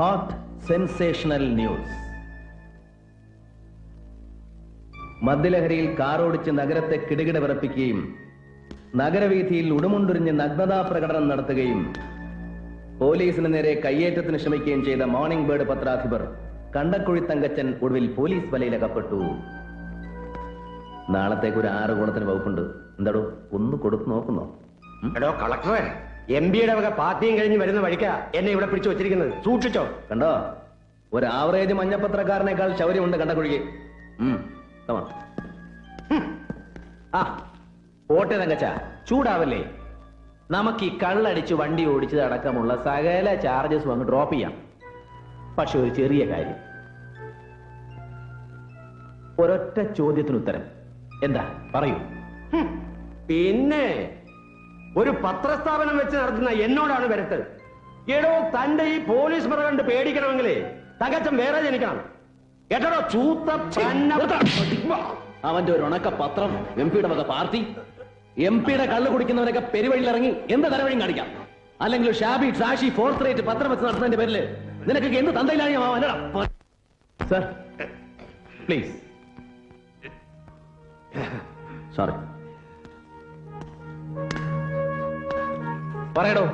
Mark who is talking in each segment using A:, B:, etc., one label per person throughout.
A: Hot sensational news മദ്യലഹരിയിൽ കാറോടിച്ച് നഗരത്തെ കിടുകിട വിറപ്പിക്കുകയും നഗരവീഥിയിൽ ഉടുമുണ്ടുരിഞ്ഞ് നഗ്നതാ പ്രകടനം നടത്തുകയും പോലീസിന് നേരെ കയ്യേറ്റത്തിന് ശ്രമിക്കുകയും ചെയ്ത മോർണിംഗ് ബേർഡ് പത്രാധിപർ കണ്ടക്കുഴി തങ്കച്ചൻ ഒടുവിൽ പോലീസ് വലയിലകപ്പെട്ടു. നാളത്തേക്ക് ഒരു ആറ് ഗുണത്തിന് വകുപ്പുണ്ട്. എന്താടോ? ഒന്ന് കൊടുത്തു നോക്കുന്നോ?
B: എടോ എം പിയുടെ വക പാർട്ടിയും കഴിഞ്ഞ് വരുന്ന വഴിക്കാ എന്നെ ഇവിടെ പിടിച്ചു വെച്ചിരിക്കുന്നത്. സൂക്ഷിച്ചോ.
A: കണ്ടോ? ഒരു ആവറേജ് മഞ്ഞപ്പത്രക്കാരനേക്കാൾ ശൗര്യമുണ്ട് കണ്ടക്കുഴിക്ക്.
C: ആ പോട്ടെ തങ്കച്ച ചൂടാവല്ലേ? നമുക്ക് ഈ കള്ളടിച്ച് വണ്ടി ഓടിച്ചത് അടക്കമുള്ള സകല ചാർജസും അങ്ങ് ഡ്രോപ്പ് ചെയ്യാം. പക്ഷെ ഒരു ചെറിയ കാര്യം. ഒരൊറ്റ ചോദ്യത്തിന് ഉത്തരം. എന്താ? പറയൂ.
B: പിന്നെ? ഒരു പത്രസ്ഥാപനം വെച്ച് നടത്തുന്ന എന്നോടാണ് വരട്ട് എടോ തന്റെ ഈ പോലീസ് മുറ കണ്ട് പേടിക്കണമെങ്കിലേ തകച്ച വേറെ ജനിക്കണം. എടോ ചൂത്ത
A: അവന്റെ ഒരു ഉണക്ക പത്രം എം പിയുടെ വക പാർട്ടി. എം പിയുടെ കള്ളു കുടിക്കുന്നവരൊക്കെ പെരുവഴിയിൽ ഇറങ്ങി എന്ത് തരവഴിയും കാണിക്കാം? അല്ലെങ്കിൽ ഷാബി ഷാഷി ഫോർത്ത് റേറ്റ് പത്രം വെച്ച് നടത്തുന്നതിന്റെ പേരിൽ നിനക്കൊക്കെ എന്ത് തന്തയിലാണ് സർ പ്ലീസ് സോറി
C: പറയടോ.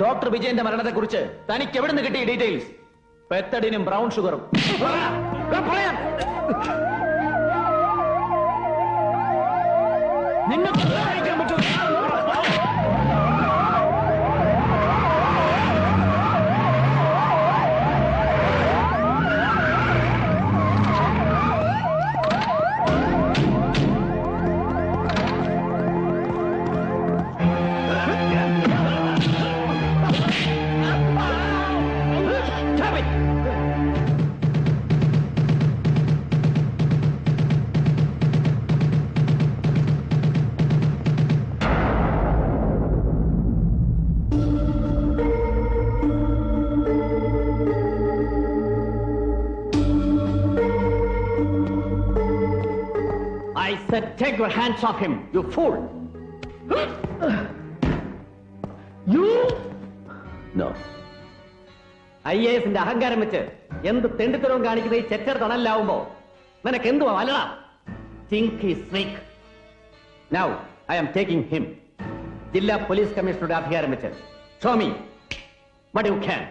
C: ഡോക്ടർ വിജയന്റെ മരണത്തെ കുറിച്ച് തനിക്ക് എവിടെ നിന്ന് കിട്ടിയ ഡീറ്റെയിൽസ്? പെത്തടിനും ബ്രൗൺ ഷുഗറും. നിങ്ങൾക്ക് said, take your hands off him, you fool! You?
A: No.
C: I A എസിന്റെ അഹങ്കാരം വെച്ച് എന്ത് തെണ്ടിത്തരവും കാണിക്കുന്ന ഈ ചെറ്റർ തണലാവുമ്പോ നിനക്ക് എന്തുവാ വല്ലടാ think he snake now I am taking him ജില്ലാ പോലീസ് കമ്മീഷണറുടെ അധികാരം വെച്ച് show me what you can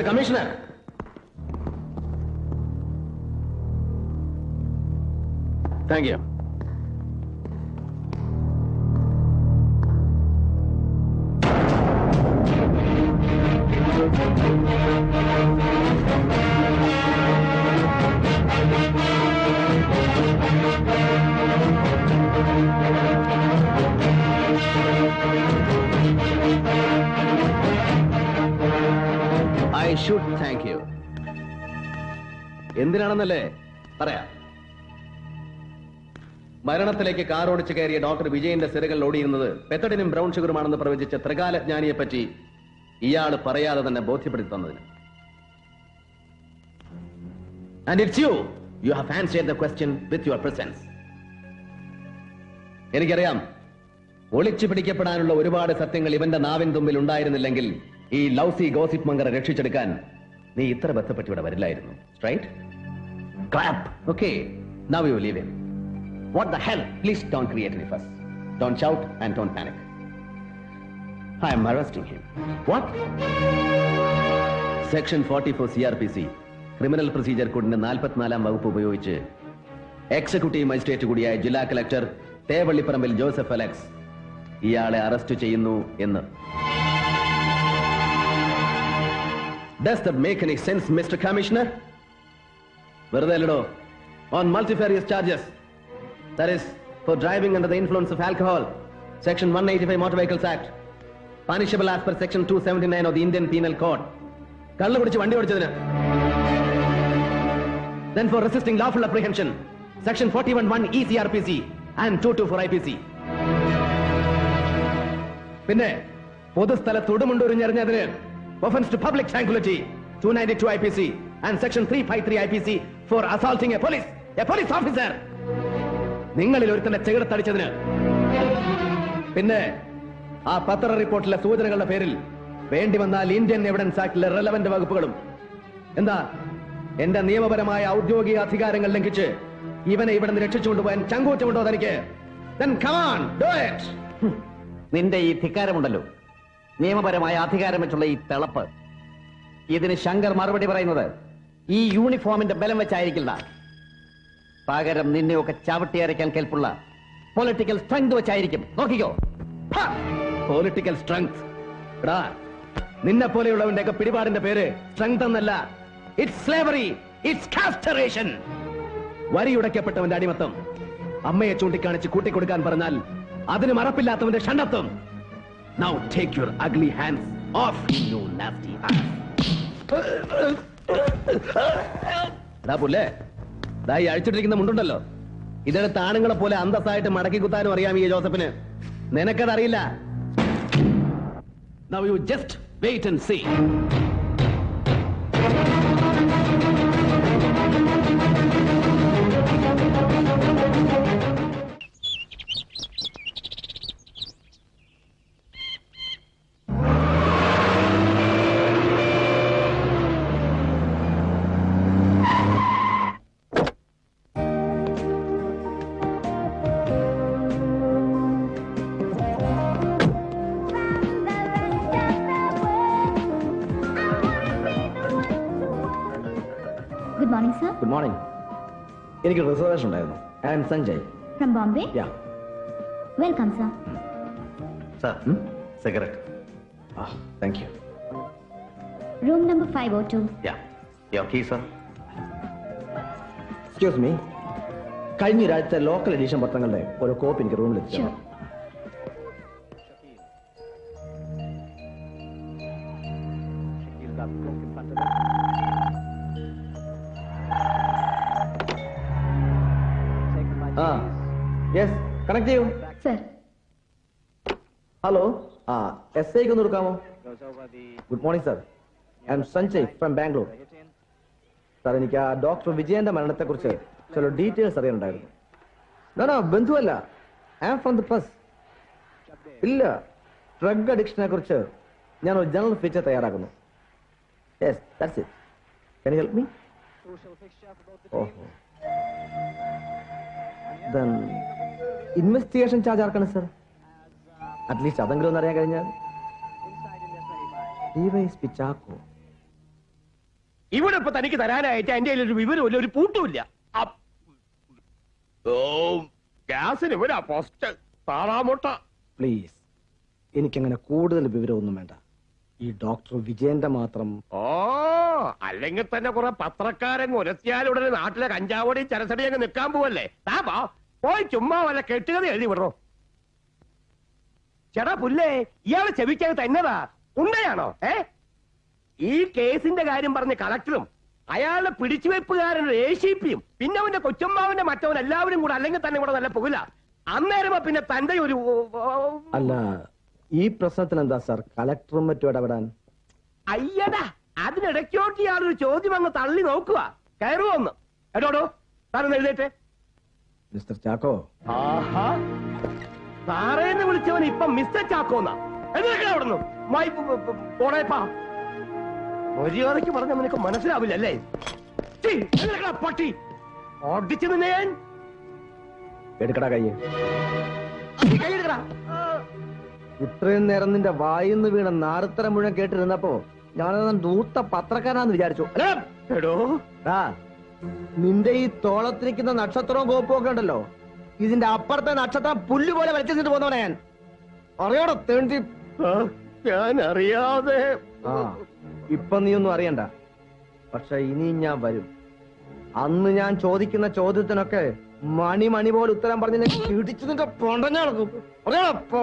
A: mister commissioner thank you I should thank you. എന്തിനാണെന്നല്ലേ? പറയാ. മരണത്തിലേക്ക് കാർ ഓടിച്ചു കയറിയ ഡോക്ടർ വിജയന്റെ സിരകൾ ഓടിയിരുന്നത് പെത്തടിനും ബ്രൗൺ ഷുഗറുമാണെന്ന് പ്രവചിച്ച ത്രികാലജ്ഞാനിയെ പറ്റി ഇയാൾ പറയാതെ തന്നെ ബോധ്യപ്പെടുത്തി തന്നതിന്. And it's you you have answered the question with your presence എനിക്കറിയാം. ഒളിച്ചു പിടിക്കപ്പെടാനുള്ള ഒരുപാട് സത്യങ്ങൾ ഇവന്റെ നാവിൻ തുമ്പിൽ ഉണ്ടായിരുന്നില്ലെങ്കിൽ ഈ ലൗസി ഗോസിപ്പ് മങ്കറെ രക്ഷിച്ചെടുക്കാൻ നീ ഇത്ര ബന്ധപ്പെട്ട് ഇവിടെ വരില്ലായിരുന്നു. Right clap okay now you leave him what the hell please don't create any fuss don't shout and don't panic I'm arresting him what section forty four C R P C criminal procedure കോഡിന്റെ നാൽപ്പത്തിനാലാം വകുപ്പ് ഉപയോഗിച്ച് executive magistrate കൂടിയായ ജില്ലാ collector തേവള്ളിപ്പറമ്പിൽ Joseph Alex ഇയാളെ arrest ചെയ്യുന്നു എന്ന്. Does that make any sense, Mr. Commissioner? വെറുതെ അല്ലടോ on multifarious charges that is for driving under the influence of alcohol section one eighty five motor vehicles act punishable as per section two seventy nine of the Indian penal code കള്ളു കുടിച്ച് വണ്ടി ഓടിച്ചതിന്. Then for resisting lawful apprehension section 41 1 ECRPC and 224 IPC പിന്നെ പൊതുസ്ഥലത്ത് ഉടുമുണ്ടൊരിഞ്ഞെറിഞ്ഞതിന് offence to public tranquillity two ninety two I P C and section three five three I P C for assaulting a police a police officer നിങ്ങളിൽ ഒരുത്തന്റെ ചെകിടത്തടിച്ചതിന്. പിന്നെ ആ പത്ര റിപ്പോർട്ടിലെ സൂചനകളുടെ പേരിൽ വേണ്ടി വന്നാൽ ഇന്ത്യൻ എവിഡൻസ് ആക്ടിലെ റെലവന്റ് വകുപ്പുകളും. എന്താ? എന്റെ നിയമപരമായ ഔദ്യോഗിക അധികാരങ്ങൾ ലംഘിച്ച് ഇവനെ ഇവിടെ നിന്ന് രക്ഷിച്ചുകൊണ്ടുപോകാൻ ചങ്കൂറ്റമുണ്ടോ തനിക്ക്.
C: നിന്റെ ഈ ധിക്കാരമുണ്ടല്ലോ. നിയമപരമായ അധികാരം വെച്ചുള്ള ഈ തിളപ്പ്. ഇതിന് ശങ്കർ മറുപടി പറയുന്നത് ഈ യൂണിഫോമിന്റെ ബലം വെച്ചായിരിക്കില്ല. പകരം നിന്നെയൊക്കെ ചവിട്ടിയരയ്ക്കാൻ കേൾപ്പുള്ള പൊളിറ്റിക്കൽ സ്ട്രെങ്ത് വെച്ചായിരിക്കും. നോക്കിക്കോ.
A: പൊളിറ്റിക്കൽ സ്ട്രെങ്ത് എടാ നിന്നെ പോലെയുള്ളവന്റെ ഒക്കെ പിടിപാടിന്റെ പേര് സ്ട്രെങ്ത് എന്നല്ല. ഇറ്റ്സ് സ്ലേവറി ഇറ്റ്സ് കാസ്റ്ററേഷൻ അടിമത്തം അമ്മയെ ചൂണ്ടിക്കാണിച്ച് കൂട്ടിക്കൊടുക്കാൻ പറഞ്ഞാൽ അതിന് മറപ്പില്ലാത്തവന്റെ ഷണ്ടത്വം. Now take your ugly hands off, nasty എടാ പുല്ലേ ദാ ഈ അഴിച്ചിട്ടിരിക്കുന്ന മുണ്ടുണ്ടല്ലോ. ഇതെടുത്ത് ആണുങ്ങളെ പോലെ അന്തസ്സായിട്ട് മടക്കി കുത്താനും അറിയാം ഈ ജോസഫിന്. നിനക്കതറിയില്ല. Now you just wait and see. എനിക്ക് റിസർവേഷൻ ഉണ്ടായിരുന്നു. I am Sanjay
D: from Bombay
A: ya
D: welcome sir
C: sir cigarette
A: ah thank you
D: room number 502.
C: Ya your key sir
A: excuse me കഴിഞ്ഞ ഒരാഴ്ച ലോക്കൽ എഡീഷൻ പത്രങ്ങളുടെ ഒരു കോപ്പി എനിക്ക് റൂമിൽ എത്തിച്ചു
D: Thank
A: ah yes connect ചെയ്യൂ. Hello ah S ഐക്ക് ഒന്ന് എടുക്കാമോ good morning sir I'm Sanjay from Bangalore sir എനിക്ക് ആ ഡോക്ടർ വിജയന്റെ മരണത്തെ കുറിച്ച് ചില ഡീറ്റെയിൽസ് അറിയാനുണ്ടായിരുന്നു. ബന്ധുവല്ല. I am from the press ഇല്ല. ഡ്രഗ് അഡിക്ഷനെ കുറിച്ച് ഞാൻ ഒരു ജനറൽ ഫീച്ചർ തയ്യാറാക്കുന്നു. Yes that's it can help me ഓഹോ ദെൻ ഇൻവെസ്റ്റിഗേഷൻ ചാർജ് ആർക്കാണ് സർ അറ്റ്ലീസ്റ്റ് അതെങ്കിലും ഒന്ന് അറിയാൻ കഴിഞ്ഞാൽ.
B: ഇവിടെ ഇപ്പൊ തനിക്ക് തരാനായിട്ട് എന്റെ ഒരു വിവരമില്ല ഒരു പൂട്ടുമില്ല. ഗ്യാസിന് ഇവരാ താറാമുട്ട
E: പ്ലീസ് എനിക്കങ്ങനെ കൂടുതൽ വിവരമൊന്നും വേണ്ട. ഈ ഡോക്ടർ വിജയന്റെ മാത്രം
B: ഓ അല്ലെങ്കിൽ തന്നെ കുറെ പത്രക്കാരൻ ഉരത്തിയാലുടനെ നാട്ടിലെ കഞ്ചാവോടെയും ചരസടി അങ്ങ് നിൽക്കാൻ പോവല്ലേ? താ പോയി ചുമ്മാ വല്ല കെട്ടുകഥ എഴുതി വിടറോ. ചേട്ടാ പുല്ലേ ഇയാളെ ചെവിക്കാൻ തന്നതാ. ഉണ്ടയാണോ? ഏ? ഈ കേസിന്റെ കാര്യം പറഞ്ഞ കളക്ടറും അയാളുടെ പിടിച്ചുവെപ്പുകാരൻ എ സി പിയും പിന്നെ അവന്റെ കൊച്ചമ്മാവന്റെ മറ്റവൻ എല്ലാവരും കൂടെ അല്ലെങ്കിൽ തന്നെ കൂടെ നല്ല പോകില്ല അന്നേരമാ പിന്നെ തന്റെ ഒരു
E: അല്ല ഈ പ്രശ്നത്തിൽ എന്താ സാർ? കളക്ടറും മറ്റും ഇടപെടാൻ?
B: അയ്യടാ അതിനിടയ്ക്കോട്ട് ഇയാളൊരു ചോദ്യം അങ്ങ് തള്ളി നോക്കുക കയറുമോ ഒന്ന്? എടോടോ താനൊന്ന് എഴുതേറ്റെ
E: മിസ്റ്റർ ചാക്കോ?
B: ആഹാ. സാറേന്ന് വിളിച്ചവൻ ഇപ്പൊ മിസ്റ്റർ ചാക്കോന്ന. മായി പോണേപ്പാ. മര്യാദയ്ക്ക് പറഞ്ഞ നിനക്ക് മനസ്സിലാവില്ല അല്ലേ പട്ടി? ഓടിച്ചു നിന്നെ ഞാൻ?
E: എടുക്കടാ
B: കൈ കൈയെടുക്കടാ
E: ഇത്രയും നേരം നിന്റെ വായിന്ന് വീണ നാറുത്തരം മുഴുവൻ കേട്ടിരുന്നപ്പോ ഞാനത് ദൂത്ത പത്രക്കാരാന്ന് വിചാരിച്ചു.
B: എടോ.
E: ആ. നിന്റെ ഈ തോളത്തിരിക്കുന്ന നക്ഷത്രവും കോപ്പും ഒക്കെ ഉണ്ടല്ലോ. ഇതിന്റെ അപ്പുറത്തെ നക്ഷത്രം പുല്ല് പോലെ വലിച്ചിട്ട് പോന്നവനെ ഞാൻ. അറിയണോ തേണ്ടി?
B: ഞാൻ അറിയാതെ.
E: ആ ഇപ്പൊ നീ ഒന്നും അറിയണ്ട. പക്ഷെ ഇനി ഞാൻ വരും. അന്ന് ഞാൻ ചോദിക്കുന്ന ചോദ്യത്തിനൊക്കെ മണി മണി പോലെ ഉത്തരം പറഞ്ഞ് ഇടിച്ചു നിന്റെ പൊണ്ടഞ്ഞ നടക്കും. അറിയാടോ